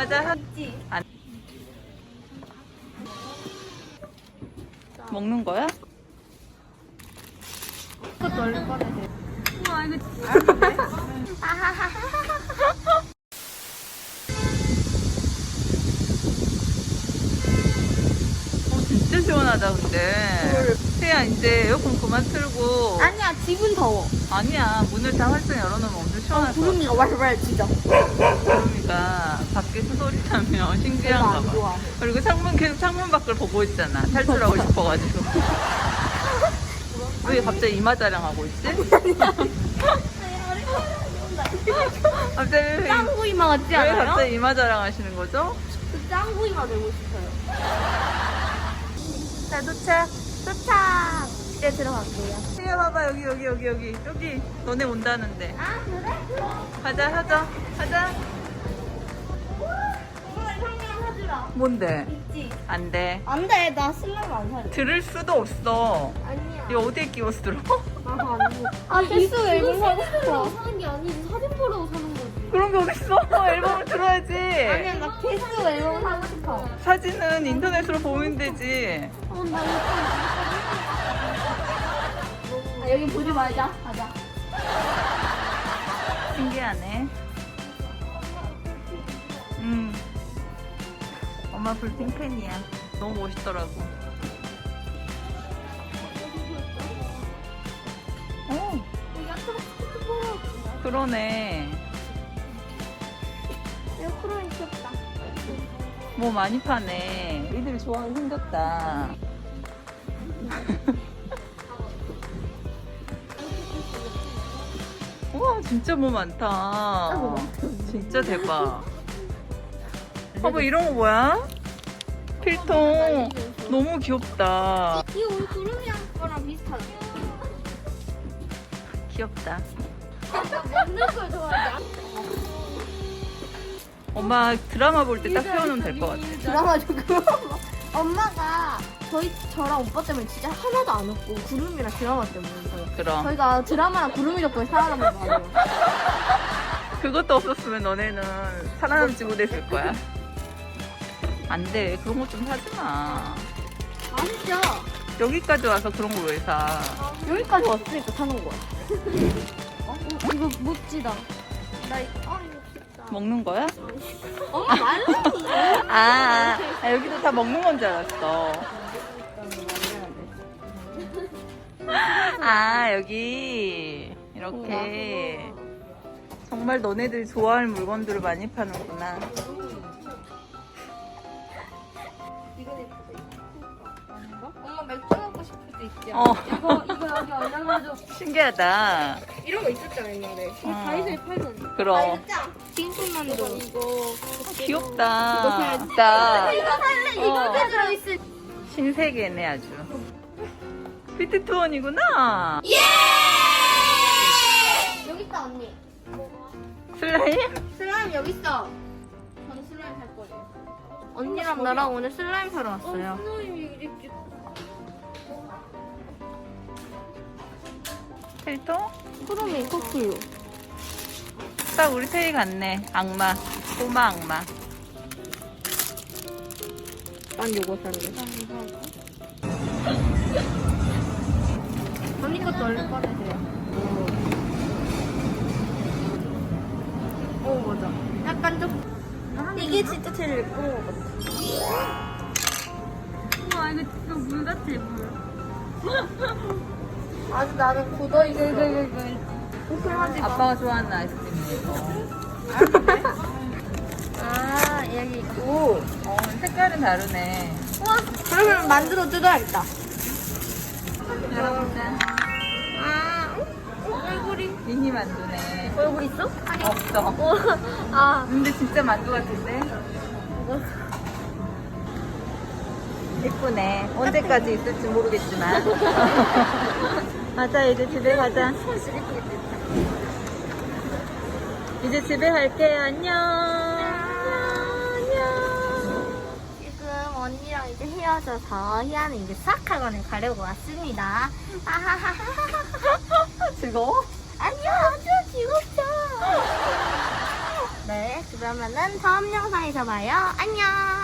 가자. 있지. 안. 먹는 거야? 그것도 얼른 꺼내. 우와 이거 어, 진짜 시원하다 근데. 태야 이제 에어컨 그만 틀고. 아니야, 지금 더워. 아니야 문을 다 활짝 열어놓으면 엄청 것 같아. 구름이가 왈왈 진짜. 구름이가 밖에서 소리 나면 신기한가 안 봐. 좋아. 그리고 창문 계속 창문 밖을 보고 있잖아. 탈출하고 싶어가지고. 왜 갑자기 이마 자랑하고 있지? 갑자기 왜, 짱구 이마 같지 왜 않아요? 갑자기 이마 자랑하시는 거죠? 그 짱구 이마 되고 싶어요. 자, 도착. 도착. 이제 들어갈게요. 태야 봐봐 여기 여기 여기 여기 여기 너네 온다는데. 아, 그래? 가자 하자 하자. 뭔데? 있지? 안 돼. 안 돼, 나 슬라임 안 살래. 들을 수도 없어. 아니야. 이거 어디에 끼워서 들어? 아, 필수 앨범 사고 싶어. 사는 게 아니지. 사진 보려고 사는 거지. 그런 게 어딨어? 앨범을 들어야지. 아니야, 나 필수 앨범 사고 싶어. 사진은 인터넷으로 보면 되지. 어, 나 이거 아, 여기 보지 말자. 가자. 신기하네. 음. 엄마 불핑 팬이야. 너무 멋있더라고. 어, 그러네. 뭐 많이 파네. 애들이 좋아하게 생겼다. 우와, 진짜 뭐 많다. 진짜 대박. 봐봐, 이런 거 뭐야? 필통. 너무 귀엽다. 이거 우리 구름이랑 거랑 비슷하다. 귀엽다. 먹는 걸 좋아하지. 엄마 드라마 볼 때 딱 세워놓으면 될 것 같아. 드라마 좀 그만 봐. 엄마가 저희 저랑 오빠 때문에 진짜 하나도 안 웃고 구름이랑 드라마 때문에 웃어요. 그럼. 저희가 드라마랑 구름이 덕분에 살아남은 거 아니에요? 그것도 없었으면 너네는 살아남지 못했을 거야. 안 돼. 그런 거 좀 사지 마. 아니죠. 여기까지 와서 그런 걸왜 사? 여기까지 왔으니까 사는 거야. 어? 이거 멋지다. 나 이거, 아, 이거. 먹는 거야? 엄마 말라니. 아, 아, 여기도 다 먹는 건 줄 알았어. 아, 여기 이렇게 정말 너네들이 좋아할 물건들을 많이 파는구나. 어. 이거 이거 여기 얼려가지고 신기하다. 이런 거 있었잖아 옛날에. 이거 어. 다이소에 팔던. 그럼. 빙수만두. 이거. 귀엽다. 진짜 이거 살래. 이거 어. 들어있을. 신세계네 아주. 피트 투원이구나. 여기 있다 언니. 슬라임? 슬라임 여기 있어. 저는 슬라임 살 거예요. 언니랑 나랑 오늘 슬라임 사러 왔어요. 슬라임이 이 필통? 쿠로미 코쿠요. 딱 우리 태희 같네. 악마. 꼬마 악마. 난 요거 살래. 언니 것도 얼른 꺼내세요. 오 맞아. 약간 좀 이게 진짜 제일 예쁜 것 같아. 우와 이거 진짜 물 같아 물. 아주 나는 굳어 있어. 조심하지 마. 아빠가 좋아하는 아이스크림이네 이거. 아 여기 있고. 어 색깔은 다르네. 우와. 그러면 만들어 뜯어야겠다. 열어보자. 아 어, 얼굴이 미니 만두네. 얼굴 있어? 없어. 어. 아 근데 진짜 만두 같은데? 예쁘네. 언제까지 있을지 모르겠지만. 가자, 이제 집에 가자. 이제 집에 갈게. 안녕. 안녕. 지금 언니랑 이제 헤어져서 희아는 이제 수학학원을 가려고 왔습니다. 아하하하하하. 즐거워? 아니요, 아주 즐겁죠. 네, 그러면은 다음 영상에서 봐요. 안녕.